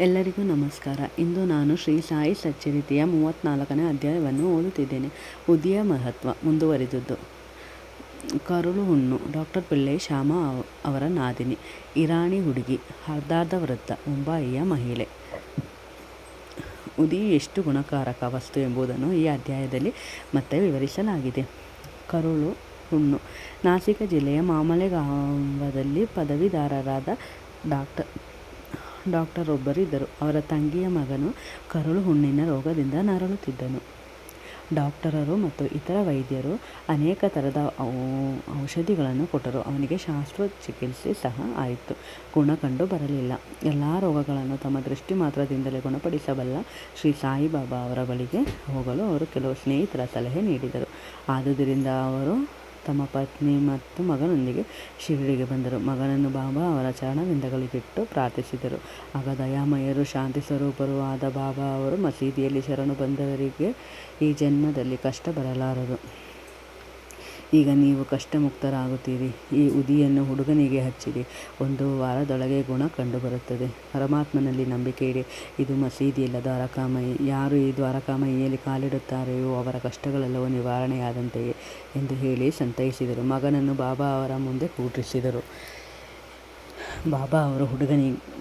ಎಲ್ಲರಿಗೂ ನಮಸ್ಕಾರ. ಇಂದು ನಾನು ಶ್ರೀ ಸಾಯಿ ಸಚ್ಚರಿತೆಯ ಮೂವತ್ತ್ನಾಲ್ಕನೇ ಅಧ್ಯಾಯವನ್ನು ಓದುತ್ತಿದ್ದೇನೆ. ಉದಿಯ ಮಹತ್ವ ಮುಂದುವರಿದದ್ದು. ಕರುಳು ಹುಣ್ಣು ಡಾಕ್ಟರ್ ಪಿಳ್ಳೆ ಶ್ಯಾಮ ಅವರ ನಾದಿನಿ. ಇರಾಣಿ ಹುಡುಗಿ ಅರ್ಧಾರ್ಧ ವೃತ್ತ ಮುಂಬಯಿಯ ಮಹಿಳೆ. ಉದಿ ಎಷ್ಟು ಗುಣಕಾರಕ ವಸ್ತು ಎಂಬುದನ್ನು ಈ ಅಧ್ಯಾಯದಲ್ಲಿ ಮತ್ತೆ ವಿವರಿಸಲಾಗಿದೆ. ಕರುಳು ಹುಣ್ಣು. ನಾಸಿಕ ಜಿಲ್ಲೆಯ ಮಾಮಲೆಗಾಂವದಲ್ಲಿ ಪದವೀಧರರಾದ ಡಾಕ್ಟರ್ ಡಾಕ್ಟರೊಬ್ಬರಿದ್ದರು. ಅವರ ತಂಗಿಯ ಮಗನು ಕರುಳು ಹುಣ್ಣಿನ ರೋಗದಿಂದ ನರಳುತ್ತಿದ್ದನು. ಡಾಕ್ಟರರು ಮತ್ತು ಇತರ ವೈದ್ಯರು ಅನೇಕ ಥರದ ಔಷಧಿಗಳನ್ನು ಕೊಟ್ಟರು. ಅವನಿಗೆ ಚಿಕಿತ್ಸೆ ಸಹ ಆಯಿತು. ಗುಣ ಕಂಡು ಬರಲಿಲ್ಲ. ಎಲ್ಲ ರೋಗಗಳನ್ನು ತಮ್ಮ ದೃಷ್ಟಿ ಮಾತ್ರದಿಂದಲೇ ಗುಣಪಡಿಸಬಲ್ಲ ಶ್ರೀ ಸಾಯಿಬಾಬಾ ಅವರ ಬಳಿಗೆ ಹೋಗಲು ಅವರು ಕೆಲವು ಸ್ನೇಹಿತರ ಸಲಹೆ ನೀಡಿದರು. ಆದುದರಿಂದ ಅವರು ತಮ್ಮ ಪತ್ನಿ ಮತ್ತು ಮಗನೊಂದಿಗೆ ಶಿರಡಿಗೆ ಬಂದರು. ಮಗನನ್ನು ಬಾಬಾ ಅವರ ಚರಣವಿಂದಗಳಿಗಿಟ್ಟು ಪ್ರಾರ್ಥಿಸಿದರು. ಆಗ ದಯಾಮಯರು ಶಾಂತಿ ಸ್ವರೂಪರು ಬಾಬಾ ಅವರು ಮಸೀದಿಯಲ್ಲಿ ಶರಣು ಬಂದವರಿಗೆ ಈ ಜನ್ಮದಲ್ಲಿ ಕಷ್ಟ ಬರಲಾರದು. ಈಗ ನೀವು ಕಷ್ಟಮುಕ್ತರಾಗುತ್ತೀರಿ. ಈ ಉದಿಯನ್ನು ಹುಡುಗನಿಗೆ ಹಚ್ಚಿರಿ. ಒಂದು ವಾರದೊಳಗೆ ಗುಣ ಕಂಡುಬರುತ್ತದೆ. ಪರಮಾತ್ಮನಲ್ಲಿ ನಂಬಿಕೆ ಇಡಿ. ಇದು ಮಸೀದಿಯಲ್ಲ ದ್ವಾರಕಾಮಯಿ. ಯಾರು ಈ ದ್ವಾರಕಾಮಯಿಯಲ್ಲಿ ಕಾಲಿಡುತ್ತಾರೆಯೋ ಅವರ ಕಷ್ಟಗಳೆಲ್ಲವೂ ನಿವಾರಣೆಯಾದಂತೆಯೇ ಎಂದು ಹೇಳಿ ಸಂತೈಸಿದರು. ಮಗನನ್ನು ಬಾಬಾ ಅವರ ಮುಂದೆ ಕೂಟ್ರಿಸಿದರು ಬಾಬಾ ಅವರು ಹುಡುಗನಿಗೆ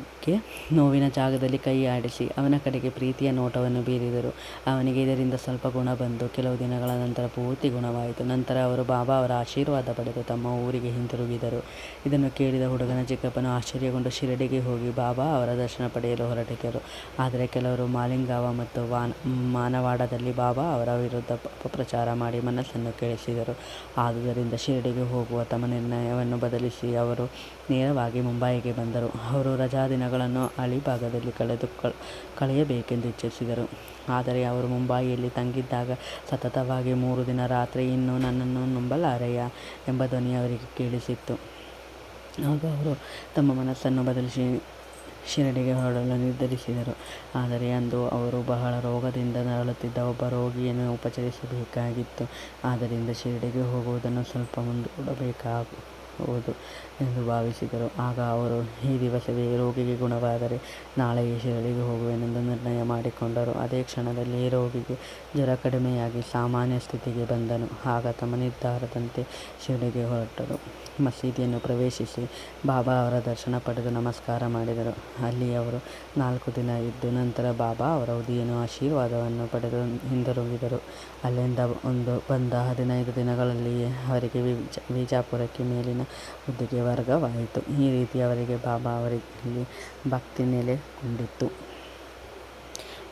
ನೋವಿನ ಜಾಗದಲ್ಲಿ ಕೈ ಆಡಿಸಿ ಅವನ ಕಡೆಗೆ ಪ್ರೀತಿಯ ನೋಟವನ್ನು ಬೀರಿದರು. ಅವನಿಗೆ ಇದರಿಂದ ಸ್ವಲ್ಪ ಗುಣ ಬಂದು ಕೆಲವು ದಿನಗಳ ನಂತರ ಪೂರ್ತಿ ಗುಣವಾಯಿತು. ನಂತರ ಅವರು ಬಾಬಾ ಅವರ ಆಶೀರ್ವಾದ ಪಡೆದು ತಮ್ಮ ಊರಿಗೆ ಹಿಂತಿರುಗಿದರು. ಇದನ್ನು ಕೇಳಿದ ಹುಡುಗನ ಚಿಕ್ಕಪ್ಪನು ಆಶ್ಚರ್ಯಗೊಂಡು ಶಿರಡಿಗೆ ಹೋಗಿ ಬಾಬಾ ಅವರ ದರ್ಶನ ಪಡೆಯಲು ಹೊರಟಿದ್ದರು. ಆದರೆ ಕೆಲವರು ಮಾಲಿಂಗಾವ ಮತ್ತು ವಾನ್, ಮಾನವಾಡದಲ್ಲಿ ಬಾಬಾ ಅವರ ವಿರುದ್ಧ ಅಪಪ್ರಚಾರ ಮಾಡಿ ಮನಸ್ಸನ್ನು ಕೇಳಿಸಿದರು ಆದುದರಿಂದ ಶಿರಡಿಗೆ ಹೋಗುವ ತಮ್ಮ ನಿರ್ಣಯವನ್ನು ಬದಲಿಸಿ ಅವರು ನೇರವಾಗಿ ಮುಂಬೈಗೆ ಬಂದರು. ಅವರು ರಜಾ ದಿನಗಳನ್ನು ಅಳಿಭಾಗದಲ್ಲಿ ಕಳೆದು ಕಳೆಯಬೇಕೆಂದು ಇಚ್ಛಿಸಿದರು. ಆದರೆ ಅವರು ಮುಂಬಾಯಿಯಲ್ಲಿ ತಂಗಿದ್ದಾಗ ಸತತವಾಗಿ ಮೂರು ದಿನ ರಾತ್ರಿ ಇನ್ನೂ ನನ್ನನ್ನು ನಂಬಲಾರೆಯಾ ಎಂಬ ಧ್ವನಿ ಅವರಿಗೆ ಕೇಳಿಸಿತ್ತು. ಆಗ ಅವರು ತಮ್ಮ ಮನಸ್ಸನ್ನು ಬದಲಿಸಿ ಶಿರಡಿಗೆ ಹೊರಡಲು ನಿರ್ಧರಿಸಿದರು. ಆದರೆ ಅಂದು ಅವರು ಬಹಳ ರೋಗದಿಂದ ನರಳುತ್ತಿದ್ದ ಒಬ್ಬ ರೋಗಿಯನ್ನು ಉಪಚರಿಸಬೇಕಾಗಿತ್ತು. ಆದ್ದರಿಂದ ಶಿರಡಿಗೆ ಹೋಗುವುದನ್ನು ಸ್ವಲ್ಪ ಮುಂದೂಡಬೇಕಾಗು ಹೌದು ಎಂದು ಭಾವಿಸಿದರು. ಆಗ ಅವರು, ಈ ದಿವಸವೇ ರೋಗಿಗೆ ಗುಣವಾದರೆ ನಾಳೆಯೇ ಶಿರಳಿಗೆ ಹೋಗುವೆನೆಂದು ನಿರ್ಣಯ ಮಾಡಿಕೊಂಡರು. ಅದೇ ಕ್ಷಣದಲ್ಲಿ ರೋಗಿಗೆ ಜ್ವರ ಕಡಿಮೆಯಾಗಿ ಸಾಮಾನ್ಯ ಸ್ಥಿತಿಗೆ ಬಂದನು. ಆಗ ತಮ್ಮ ನಿರ್ಧಾರದಂತೆ ಶಿರಡಿಗೆ ಹೊರಟರು. ಮಸೀದಿಯನ್ನು ಪ್ರವೇಶಿಸಿ ಬಾಬಾ ಅವರ ದರ್ಶನ ಪಡೆದು ನಮಸ್ಕಾರ ಮಾಡಿದರು. ಅಲ್ಲಿ ಅವರು ನಾಲ್ಕು ದಿನ ಇದ್ದು ನಂತರ ಬಾಬಾ ಅವರ ಉದಿಯನ್ನು ಆಶೀರ್ವಾದವನ್ನು ಪಡೆದು ಹಿಂದಿರುಗಿದರು. ಅಲ್ಲಿಂದ ಒಂದು ಬಂದ ಹದಿನೈದು ದಿನಗಳಲ್ಲಿಯೇ ಅವರಿಗೆ ವಿಜಾಪುರಕ್ಕೆ ಮೇಲಿನ ಹುದ್ದೆಗೆ ವರ್ಗವಾಯಿತು ಈ ರೀತಿ ಅವರಿಗೆ ಬಾಬಾ ಅವರಿಗೆ ಭಕ್ತಿ ನೆಲೆಗೊಂಡಿತ್ತು.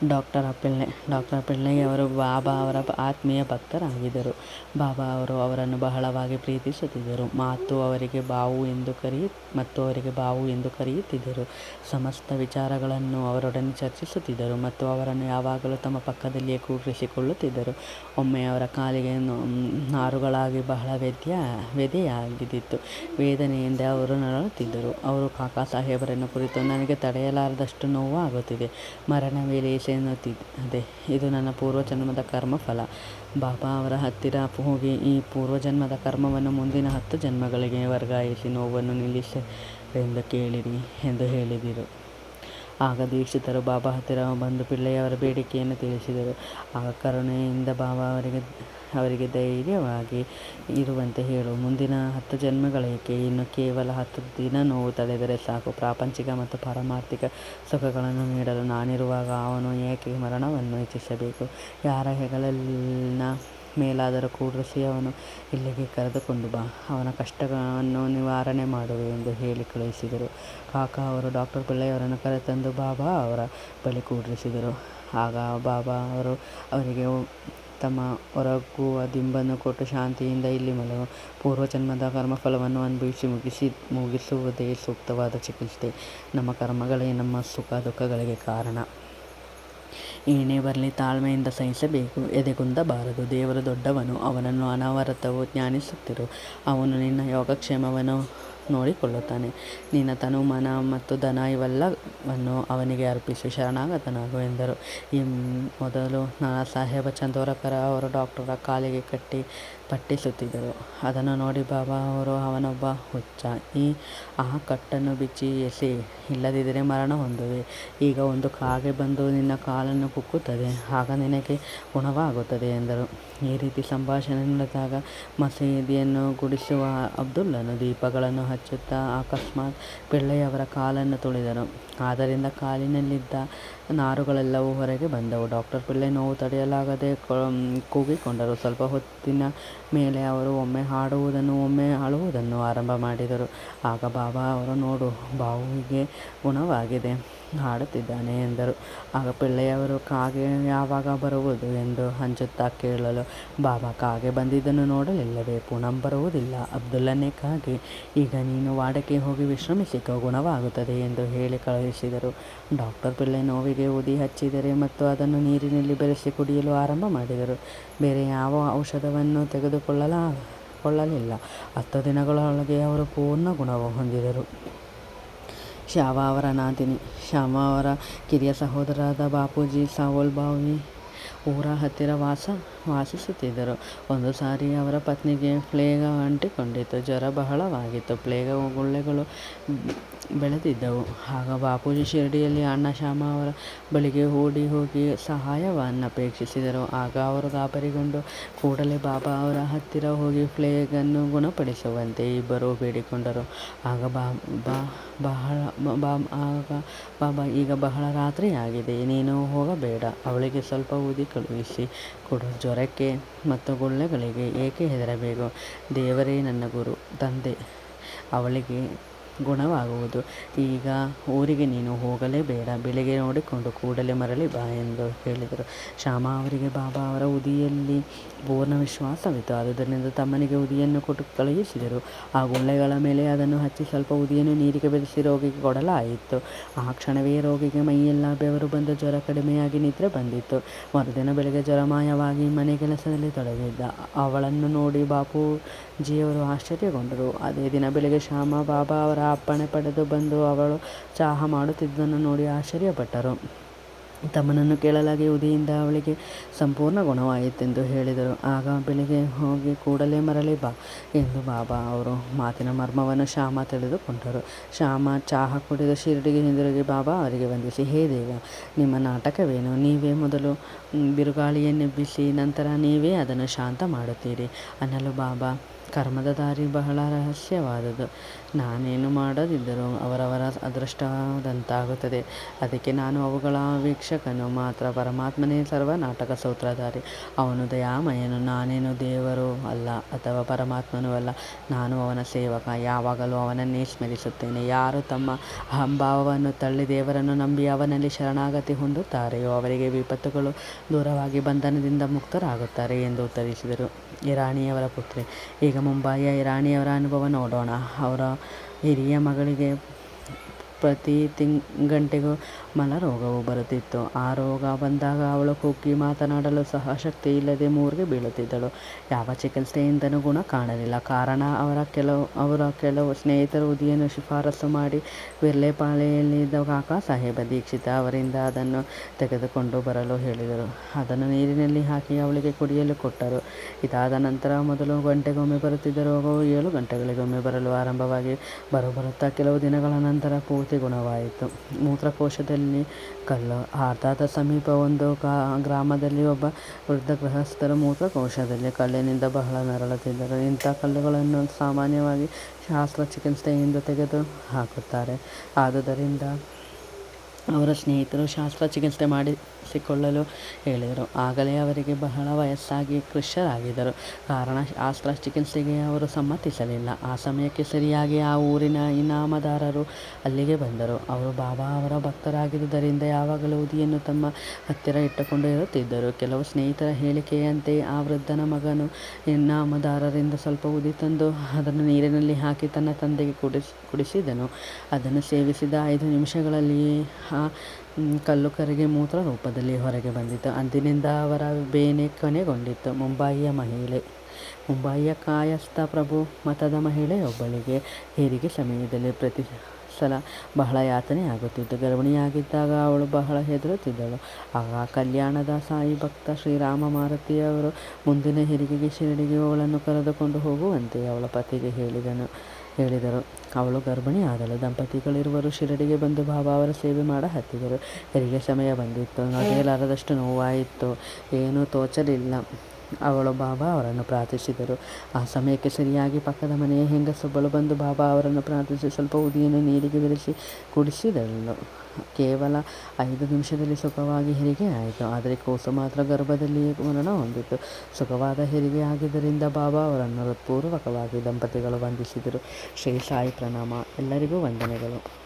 ಡಾಕ್ಟರ್ ಪಿಳ್ಳೆ ಡಾಕ್ಟರ್ ಪಿಳ್ಳಯ್ಯವರು ಬಾಬಾ ಅವರ ಆತ್ಮೀಯ ಭಕ್ತರಾಗಿದ್ದರು. ಬಾಬಾ ಅವರು ಅವರನ್ನು ಬಹಳವಾಗಿ ಪ್ರೀತಿಸುತ್ತಿದ್ದರು. ಮಾತು ಅವರಿಗೆ ಬಾವು ಎಂದು ಕರೆಯು, ಮತ್ತು ಅವರಿಗೆ ಬಾವು ಎಂದು ಕರೆಯುತ್ತಿದ್ದರು. ಸಮಸ್ತ ವಿಚಾರಗಳನ್ನು ಅವರೊಡನೆ ಚರ್ಚಿಸುತ್ತಿದ್ದರು, ಮತ್ತು ಅವರನ್ನು ಯಾವಾಗಲೂ ತಮ್ಮ ಪಕ್ಕದಲ್ಲಿಯೇ ಕೂರಿಸಿಕೊಳ್ಳುತ್ತಿದ್ದರು. ಒಮ್ಮೆ ಅವರ ಕಾಲಿಗೆ ನಾರುಗಳಾಗಿ ಬಹಳ ವ್ಯದ್ಯ ವ್ಯದೆಯಾಗಿದ್ದಿತ್ತು ವೇದನೆಯಿಂದ ಅವರು ನರಳುತ್ತಿದ್ದರು. ಅವರು ಕಾಕಾ ಸಾಹೇಬರನ್ನು ಕುರಿತು, ನನಗೆ ತಡೆಯಲಾರದಷ್ಟು ನೋವು ಆಗುತ್ತಿದೆ ಎನ್ನುತ್ತಿದ್ದೆ ಇದು ನನ್ನ ಪೂರ್ವಜನ್ಮದ ಕರ್ಮಫಲ. ಬಾಬಾ ಅವರ ಹತ್ತಿರ ಹೋಗಿ ಈ ಪೂರ್ವಜನ್ಮದ ಕರ್ಮವನ್ನು ಮುಂದಿನ ಹತ್ತು ಜನ್ಮಗಳಿಗೆ ವರ್ಗಾಯಿಸಿ ನೋವನ್ನು ನಿಲ್ಲಿಸಲೆಂದು ಕೇಳಿರಿ ಎಂದು ಹೇಳಿದರು. ಆಗ ದೀಕ್ಷಿತರು ಬಾಬಾ ಹತ್ತಿರ ಬಂದು ಪಿಳ್ಳೆಯವರ ಬೇಡಿಕೆಯನ್ನು ತಿಳಿಸಿದರು. ಆಗ ಕರುಣೆಯಿಂದ ಬಾಬಾ ಅವರಿಗೆ ಅವರಿಗೆ ಧೈರ್ಯವಾಗಿ ಇರುವಂತೆ ಹೇಳು. ಮುಂದಿನ ಹತ್ತು ಜನ್ಮಗಳೇಕೆ? ಇನ್ನು ಕೇವಲ ಹತ್ತು ದಿನ ನೋವು ತಡೆದರೆ ಸಾಕು. ಪ್ರಾಪಂಚಿಕ ಮತ್ತು ಪಾರಮಾರ್ಥಿಕ ಸುಖಗಳನ್ನು ನೀಡಲು ನಾನಿರುವಾಗ ಅವನು ಏಕೆ ಮರಣವನ್ನು ಇಚ್ಛಿಸಬೇಕು? ಯಾರ ಹೆಗಲಲ್ಲಿನ ಮೇಲಾದರೂ ಕೂಡಿಸಿ ಅವನು ಇಲ್ಲಿಗೆ ಕರೆದುಕೊಂಡು ಬಾ. ಅವನ ಕಷ್ಟಗಳನ್ನು ನಿವಾರಣೆ ಮಾಡುವೆ ಎಂದು ಹೇಳಿ ಕಳುಹಿಸಿದರು. ಕಾಕ ಅವರು ಡಾಕ್ಟರ್ ಪಿಳ್ಳೆಯವರನ್ನು ಕರೆತಂದು ಬಾಬಾ ಅವರ ಬಳಿ ಕೂಡಿಸಿದರು. ಆಗ ಬಾಬಾ ಅವರು ಅವರಿಗೆ ತಮ್ಮ ಹೊರಗುವ ದಿಂಬನ್ನು ಕೊಟ್ಟು ಶಾಂತಿಯಿಂದ ಇಲ್ಲಿ ಮಲಗು. ಪೂರ್ವಜನ್ಮದ ಕರ್ಮಫಲವನ್ನು ಅನುಭವಿಸಿ ಮುಗಿಸಿ, ಮುಗಿಸುವುದೇ ಸೂಕ್ತವಾದ ಚಿಕಿತ್ಸೆ. ನಮ್ಮ ಕರ್ಮಗಳೇ ನಮ್ಮ ಸುಖ ದುಃಖಗಳಿಗೆ ಕಾರಣ. ಏನೇ ಬರಲಿ ತಾಳ್ಮೆಯಿಂದ ಸಹಿಸಬೇಕು. ಎದೆಗುಂದಬಾರದು ದೇವರು ದೊಡ್ಡವನು. ಅವನನ್ನು ಅನಾವರತವು ಜ್ಞಾನಿಸುತ್ತಿರು. ಅವನು ನಿನ್ನ ಯೋಗಕ್ಷೇಮವನ್ನು ನೋಡಿಕೊಳ್ಳುತ್ತಾನೆ. ನಿನ್ನ ತನು ಮನ ಮತ್ತು ದನ ಇವೆಲ್ಲವನ್ನು ಅವನಿಗೆ ಅರ್ಪಿಸಿ ಶರಣಾಗತನಾಗು ಎಂದರು. ಈ ಮೊದಲು ನಾನಾ ಸಾಹೇಬ ಚಂದೋರಕರ ಅವರು ಡಾಕ್ಟರ ಕಾಲಿಗೆ ಕಟ್ಟಿ ಪಟ್ಟಿಸುತ್ತಿದ್ದರು ಅದನ್ನು ನೋಡಿ ಬಾಬಾ ಅವರು, ಅವನೊಬ್ಬ ಹುಚ್ಚ. ಈ, ಆ ಕಟ್ಟನ್ನು ಬಿಚ್ಚಿ ಎಸೆ. ಇಲ್ಲದಿದ್ದರೆ ಮರಣ ಹೊಂದುವೆ. ಈಗ ಒಂದು ಕಾಗೆ ಬಂದು ನಿನ್ನ ಕಾಲನ್ನು ಕುಕ್ಕುತ್ತದೆ. ಆಗ ನಿನಗೆ ಗುಣವಾಗುತ್ತದೆ ಎಂದರು. ಈ ರೀತಿ ಸಂಭಾಷಣೆ ನಡೆದಾಗ ಮಸೀದಿಯನ್ನು ಗುಡಿಸುವ ಅಬ್ದುಲ್ಲನು ದೀಪಗಳನ್ನು ಹಚ್ಚುತ್ತಾ ಅಕಸ್ಮಾತ್ ಪಿಳ್ಳೆಯವರ ಕಾಲನ್ನು ತುಳಿದರು ಆದ್ದರಿಂದ ಕಾಲಿನಲ್ಲಿದ್ದ ನಾರುಗಳೆಲ್ಲವೂ ಹೊರಗೆ ಬಂದವು. ಡಾಕ್ಟರ್, ಪಿಳ್ಳೆ ನೋವು ತಡೆಯಲಾಗದೆ ಕೂಗಿಕೊಂಡರು. ಸ್ವಲ್ಪ ಹೊತ್ತಿನ ಮೇಲೆ ಅವರು ಒಮ್ಮೆ ಹಾಡುವುದನ್ನು ಒಮ್ಮೆ ಅಳುವುದನ್ನು ಆರಂಭ ಮಾಡಿದರು. ಆಗ ಬಾಬಾ ಅವರು ನೋಡು ಬಾವುವಿಗೆ ಗುಣವಾಗಿದೆ. ಹಾಡುತ್ತಿದ್ದಾನೆ ಎಂದರು. ಆಗ ಪಿಳ್ಳೆಯವರು ಕಾಗೆ ಯಾವಾಗ ಬರುವುದು ಎಂದು ಹಂಚುತ್ತಾ ಕೇಳಲು, ಬಾಬಾ ಕಾಗೆ ಬಂದಿದ್ದನ್ನು ನೋಡಲಿಲ್ಲವೇ, ಪುನಃ ಬರುವುದಿಲ್ಲ. ಅಬ್ದುಲ್ಲನೇ ಕಾಗೆ, ಈಗ ನೀನು ವಾಡಕ್ಕೆ ಹೋಗಿ ವಿಶ್ರಮಿಸಿಕೋ, ಗುಣವಾಗುತ್ತದೆ ಎಂದು ಹೇಳಿ ಕಳುಹಿಸಿದರು. ಡಾಕ್ಟರ್ ಪಿಳ್ಳೆ ನೋವಿಗೆ ಉದಿ ಹಚ್ಚಿದರೆ ಮತ್ತು ಅದನ್ನು ನೀರಿನಲ್ಲಿ ಬೆರೆಸಿ ಕುಡಿಯಲು ಆರಂಭ ಮಾಡಿದರು. ಬೇರೆ ಯಾವ ಔಷಧವನ್ನು ತೆಗೆದುಕೊಳ್ಳಲ, ಕೊಳ್ಳಲಿಲ್ಲ. ಹತ್ತು ದಿನಗಳೊಳಗೆ ಅವರು ಪೂರ್ಣ ಗುಣವು ಹೊಂದಿದರು. ಶ್ಯಾಮ ಅವರ ನಾದಿನಿ. ಶ್ಯಾಮ ಅವರ ಕಿರಿಯ ಸಹೋದರರಾದ ಬಾಪೂಜಿ ಸಾವೋಲ್ಬಾವಿ ಊರ ಹತ್ತಿರ ವಾಸ, ವಾಸಿಸುತ್ತಿದ್ದರು. ಒಂದು ಸಾರಿ ಅವರ ಪತ್ನಿಗೆ ಪ್ಲೇಗ ಅಂಟಿಕೊಂಡಿತ್ತು. ಜ್ವರ ಬಹಳವಾಗಿತ್ತು. ಪ್ಲೇಗ ಗುಳ್ಳೆಗಳು ಬೆಳೆದಿದ್ದವು. ಆಗ ಬಾಪೂಜಿ ಶಿರಡಿಯಲ್ಲಿ ಅಣ್ಣ ಶ್ಯಾಮ ಅವರ ಬಳಿಗೆ ಓಡಿ ಹೋಗಿ ಸಹಾಯವನ್ನು ಅಪೇಕ್ಷಿಸಿದರು. ಆಗ ಅವರು ಗಾಬರಿಗೊಂಡು ಕೂಡಲೇ ಬಾಬಾ ಅವರ ಹತ್ತಿರ ಹೋಗಿ ಪ್ಲೇಗನ್ನು ಗುಣಪಡಿಸುವಂತೆ ಇಬ್ಬರು ಬೇಡಿಕೊಂಡರು. ಆಗ ಬಾ ಬಾ ಬಹಳ, ಬಾ, ಆಗ ಬಾಬಾ, ಈಗ ಬಹಳ ರಾತ್ರಿಯಾಗಿದೆ. ನೀನು ಹೋಗಬೇಡ. ಅವಳಿಗೆ ಸ್ವಲ್ಪ ಊದಿ ಕಳುಹಿಸಿ ಕೊಡು. ಜ್ವರಕ್ಕೆ ಮತ್ತು ಗುಳ್ಳೆಗಳಿಗೆ ಏಕೆ ಹೆದರಬೇಕು? ದೇವರೇ ನನ್ನ ಗುರು ತಂದೆ ಅವಳಿಗೆ ಗುಣವಾಗುವುದು. ಈಗ ಊರಿಗೆ ನೀನು ಹೋಗಲೇ ಬೇಡ. ಬೆಳಿಗ್ಗೆ ನೋಡಿಕೊಂಡು ಕೂಡಲೇ ಮರಳಿ ಬಾ ಎಂದು ಹೇಳಿದರು. ಶ್ಯಾಮ ಅವರಿಗೆ, ಬಾಬಾ ಅವರ ಉದಿಯಲ್ಲಿ ಪೂರ್ಣ ವಿಶ್ವಾಸವಿತ್ತು. ಆದುದರಿಂದ ತಮ್ಮನಿಗೆ ಉದಿಯನ್ನು ಕೊಟ್ಟು ಕಳುಹಿಸಿದರು. ಆ ಗುಳ್ಳೆಗಳ ಮೇಲೆ ಅದನ್ನು ಹಚ್ಚಿ ಸ್ವಲ್ಪ ಉದಿಯನ್ನು ನೀರಿಗೆ ಬೆರೆಸಿ ರೋಗಿಗೆ ಕೊಡಲಾಯಿತು. ಆ ಕ್ಷಣವೇ ರೋಗಿಗೆ ಮೈಯೆಲ್ಲ ಬೆವರು ಬಂದು ಜ್ವರ ಕಡಿಮೆಯಾಗಿ ನಿದ್ರೆ ಬಂದಿತ್ತು. ಮರುದಿನ ಬೆಳಗ್ಗೆ ಜ್ವರಮಾಯವಾಗಿ ಮನೆ ಕೆಲಸದಲ್ಲಿ ತೊಡಗಿದ್ದ ಅವಳನ್ನು ನೋಡಿ ಬಾಪೂಜಿಯವರು ಆಶ್ಚರ್ಯಗೊಂಡರು. ಅದೇ ದಿನ ಬೆಳಿಗ್ಗೆ ಶ್ಯಾಮ ಬಾಬಾ ಅವರ ಅಪ್ಪಣೆ ಪಡೆದು ಬಂದು ಅವಳು ಚಹಾ ಮಾಡುತ್ತಿದ್ದನ್ನು ನೋಡಿ ಆಶ್ಚರ್ಯಪಟ್ಟರು. ತಮ್ಮನನ್ನು ಕೇಳಲಾಗಿ ಉದಿಯಿಂದ ಅವಳಿಗೆ ಸಂಪೂರ್ಣ ಗುಣವಾಯಿತೆಂದು ಹೇಳಿದರು. ಆಗ ಬೆಳಿಗ್ಗೆ ಹೋಗಿ ಕೂಡಲೇ ಮರಳಿ ಬಾ ಎಂದು ಬಾಬಾ ಅವರು ಮಾತಿನ ಮರ್ಮವನ್ನು ಶ್ಯಾಮ ತಿಳಿದುಕೊಂಡರು. ಶ್ಯಾಮ ಚಹಾ ಕುಡಿದ ಶಿರಡಿಗೆ ಹಿಂದಿರುಗಿ ಬಾಬಾ ಅವರಿಗೆ ವಂದಿಸಿ, ಹೇ ದೇವ, ನಿಮ್ಮ ನಾಟಕವೇನು? ನೀವೇ ಮೊದಲು ಬಿರುಗಾಳಿಯನ್ನೆಬ್ಬಿಸಿ, ನಂತರ ನೀವೇ ಅದನ್ನು ಶಾಂತ ಮಾಡುತ್ತೀರಿ ಅನ್ನಲು ಬಾಬಾ ಕರ್ಮದ ದಾರಿ ಬಹಳ ರಹಸ್ಯವಾದುದು ನಾನೇನು ಮಾಡದಿದ್ದರೂ ಅವರವರ ಅದೃಷ್ಟದಂತಾಗುತ್ತದೆ. ಅದಕ್ಕೆ ನಾನು ಅವುಗಳ ವೀಕ್ಷಕನು ಮಾತ್ರ. ಪರಮಾತ್ಮನೇ ಸರ್ವ ನಾಟಕ ಸೂತ್ರಧಾರಿ. ಅವನು ದಯಾಮಯನು, ನಾನೇನು ದೇವರು ಅಲ್ಲ ಅಥವಾ ಪರಮಾತ್ಮನೂ ಅಲ್ಲ. ನಾನು ಅವನ ಸೇವಕ, ಯಾವಾಗಲೂ ಅವನನ್ನೇ ಸ್ಮರಿಸುತ್ತೇನೆ. ಯಾರು ತಮ್ಮ ಅಹಂಭಾವವನ್ನು ತಳ್ಳಿ ದೇವರನ್ನು ನಂಬಿ ಅವನಲ್ಲಿ ಶರಣಾಗತಿ ಹೊಂದುತ್ತಾರೆಯೋ, ಅವರಿಗೆ ವಿಪತ್ತುಗಳು ದೂರವಾಗಿ ಬಂಧನದಿಂದ ಮುಕ್ತರಾಗುತ್ತಾರೆ ಎಂದು ಉತ್ತರಿಸಿದರು. ಇರಾಣಿಯವರ ಪುತ್ರಿ, ಈಗ ಮುಂಬಯಿಯ ಇರಾಣಿಯವರ ಅನುಭವ ನೋಡೋಣ ಅವರ ಹಿರಿಯ ಮಗಳಿಗೆ ಪ್ರತಿ ತಿಂಗಂಟಿಗೂ ಮಲ ರೋಗವು ಬರುತ್ತಿತ್ತು. ಆ ರೋಗ ಬಂದಾಗ ಅವಳು ಕುಗ್ಗಿ ಮಾತನಾಡಲು ಸಹ ಶಕ್ತಿ ಇಲ್ಲದೆ ಮೂರ್ಗೆ ಬೀಳುತ್ತಿದ್ದಳು. ಯಾವ ಚಿಕಿತ್ಸೆಯಿಂದನೂ ಗುಣ ಕಾಣಲಿಲ್ಲ. ಕಾರಣ ಅವರ ಕೆಲವು ಅವರ ಕೆಲವು ಸ್ನೇಹಿತರು ಉದಿಯನ್ನು ಶಿಫಾರಸು ಮಾಡಿ ವಿರ್ಲೆಪಾಳೆಯಲ್ಲಿದ್ದ ಕಾಕಾ ಸಾಹೇಬ ದೀಕ್ಷಿತ ಅವರಿಂದ ಅದನ್ನು ತೆಗೆದುಕೊಂಡು ಬರಲು ಹೇಳಿದರು. ಅದನ್ನು ನೀರಿನಲ್ಲಿ ಹಾಕಿ ಅವಳಿಗೆ ಕುಡಿಯಲು ಕೊಟ್ಟರು. ಇದಾದ ನಂತರ ಮೊದಲು ಗಂಟೆಗೊಮ್ಮೆ ಬರುತ್ತಿದ್ದ ರೋಗವು ಏಳು ಗಂಟೆಗಳಿಗೊಮ್ಮೆ ಬರಲು ಆರಂಭವಾಗಿ ಬರುತ್ತಾ ಕೆಲವು ದಿನಗಳ ನಂತರ ಪೂರ್ತಿ ಗುಣವಾಯಿತು. ಮೂತ್ರಕೋಶದಲ್ಲಿ ಕಲ್ಲು ಆರ್ಧಾದ ಸಮೀಪ ಒಂದು ಗ್ರಾಮದಲ್ಲಿ ಒಬ್ಬ ವೃದ್ಧ ಗೃಹಸ್ಥರು ಮೂತ್ರಕೋಶದಲ್ಲಿ ಕಲ್ಲಿನಿಂದ ಬಹಳ ನರಳುತ್ತಿದ್ದರು ಇಂಥ ಕಲ್ಲುಗಳನ್ನು ಸಾಮಾನ್ಯವಾಗಿ ಶಾಸ್ತ್ರ ಚಿಕಿತ್ಸೆಯಿಂದ ತೆಗೆದು ಹಾಕುತ್ತಾರೆ ಆದುದರಿಂದ ಅವರ ಸ್ನೇಹಿತರು ಶಸ್ತ್ರಚಿಕಿತ್ಸೆ ಮಾಡಿಸಿಕೊಳ್ಳಲು ಹೇಳಿದರು. ಆಗಲೇ ಅವರಿಗೆ ಬಹಳ ವಯಸ್ಸಾಗಿ ಕೃಷರಾಗಿದ್ದರು ಕಾರಣ ಶಸ್ತ್ರಚಿಕಿತ್ಸೆಗೆ ಅವರು ಸಮ್ಮತಿಸಲಿಲ್ಲ. ಆ ಸಮಯಕ್ಕೆ ಸರಿಯಾಗಿ ಆ ಊರಿನ ಇನಾಮದಾರರು ಅಲ್ಲಿಗೆ ಬಂದರು. ಅವರು ಬಾಬಾ ಅವರ ಭಕ್ತರಾಗಿದ್ದುದರಿಂದ ಯಾವಾಗಲೂ ಉದಿಯನ್ನು ತಮ್ಮ ಹತ್ತಿರ ಇಟ್ಟುಕೊಂಡು ಇರುತ್ತಿದ್ದರು. ಕೆಲವು ಸ್ನೇಹಿತರ ಹೇಳಿಕೆಯಂತೆ ಆ ವೃದ್ಧನ ಮಗನು ಇನಾಮದಾರರಿಂದ ಸ್ವಲ್ಪ ಉದಿ ತಂದು ಅದನ್ನು ನೀರಿನಲ್ಲಿ ಹಾಕಿ ತನ್ನ ತಂದೆಗೆ ಕುಡಿಸಿ, ಕುಡಿಸಿದನು. ಅದನ್ನು ಸೇವಿಸಿದ ಐದು ನಿಮಿಷಗಳಲ್ಲಿ ಆ ಕಲ್ಲು ಕರೆಗೆ ಮೂತ್ರ ರೂಪದಲ್ಲಿ ಹೊರಗೆ ಬಂದಿತ್ತು ಅಂದಿನಿಂದ ಅವರ ಬೇನೆ ಕೊನೆಗೊಂಡಿತ್ತು. ಮುಂಬಯಿಯ ಮಹಿಳೆ. ಮುಂಬಯಿಯ ಕಾಯಸ್ಥ ಪ್ರಭು ಮತದ ಮಹಿಳೆಯೊಬ್ಬಳಿಗೆ ಹೆರಿಗೆ ಸಮಯದಲ್ಲಿ ಪ್ರತಿ ಸಲ ಬಹಳ ಯಾತನೆ ಆಗುತ್ತಿತ್ತು. ಗರ್ಭಿಣಿಯಾಗಿದ್ದಾಗ ಅವಳು ಬಹಳ ಹೆದರುತ್ತಿದ್ದಳು. ಆಗ ಕಲ್ಯಾಣದ ಸಾಯಿ ಭಕ್ತ ಶ್ರೀರಾಮ ಮಾರುತಿಯವರು ಮುಂದಿನ ಹೆರಿಗೆಗೆ ಶಿರಡಿಗೆ ಅವಳನ್ನು ಕರೆದುಕೊಂಡು ಹೋಗುವಂತೆ ಅವಳ ಪತಿಗೆ ಹೇಳಿದನು. ಹೇಳಿದರು. ಅವಳು ಗರ್ಭಿಣಿ ಆದಳು. ದಂಪತಿಗಳಿರುವರು ಶಿರಡಿಗೆ ಬಂದು ಬಾಬಾ ಅವರ ಸೇವೆ ಮಾಡ ಹತ್ತಿದರು. ಹೆರಿಗೆ ಸಮಯ ಬಂದಿತ್ತು. ನಡೆಯಲಾರದಷ್ಟು ನೋವಾಯಿತು. ಏನೂ ತೋಚಲಿಲ್ಲ. ಅವಳು ಬಾಬಾ ಅವರನ್ನು ಪ್ರಾರ್ಥಿಸಿದರು. ಆ ಸಮಯಕ್ಕೆ ಸರಿಯಾಗಿ ಪಕ್ಕದ ಮನೆಯ ಹೆಂಗಸೊಬ್ಬಳು ಬಂದು ಬಾಬಾ ಅವರನ್ನು ಪ್ರಾರ್ಥಿಸಿ ಸ್ವಲ್ಪ ಉದಿಯನ್ನು ನೀರಿಗೆ ಬೆರೆಸಿ ಕುಡಿಸಿದಳು. ಕೇವಲ ಐದು ನಿಮಿಷದಲ್ಲಿ ಸುಖವಾಗಿ ಹೆರಿಗೆ ಆಯಿತು. ಆದರೆ ಕೋಸು ಮಾತ್ರ ಗರ್ಭದಲ್ಲಿಯೇ ಮರಣ ಹೊಂದಿತ್ತು ಸುಖವಾದ ಹೆರಿಗೆ ಆಗಿದ್ದರಿಂದ ಬಾಬಾ ಅವರನ್ನು ಹೃತ್ಪೂರ್ವಕವಾಗಿ ದಂಪತಿಗಳು ವಂದಿಸಿದರು ಶ್ರೀ ಸಾಯಿ ಪ್ರಣಾಮ. ಎಲ್ಲರಿಗೂ ವಂದನೆಗಳು.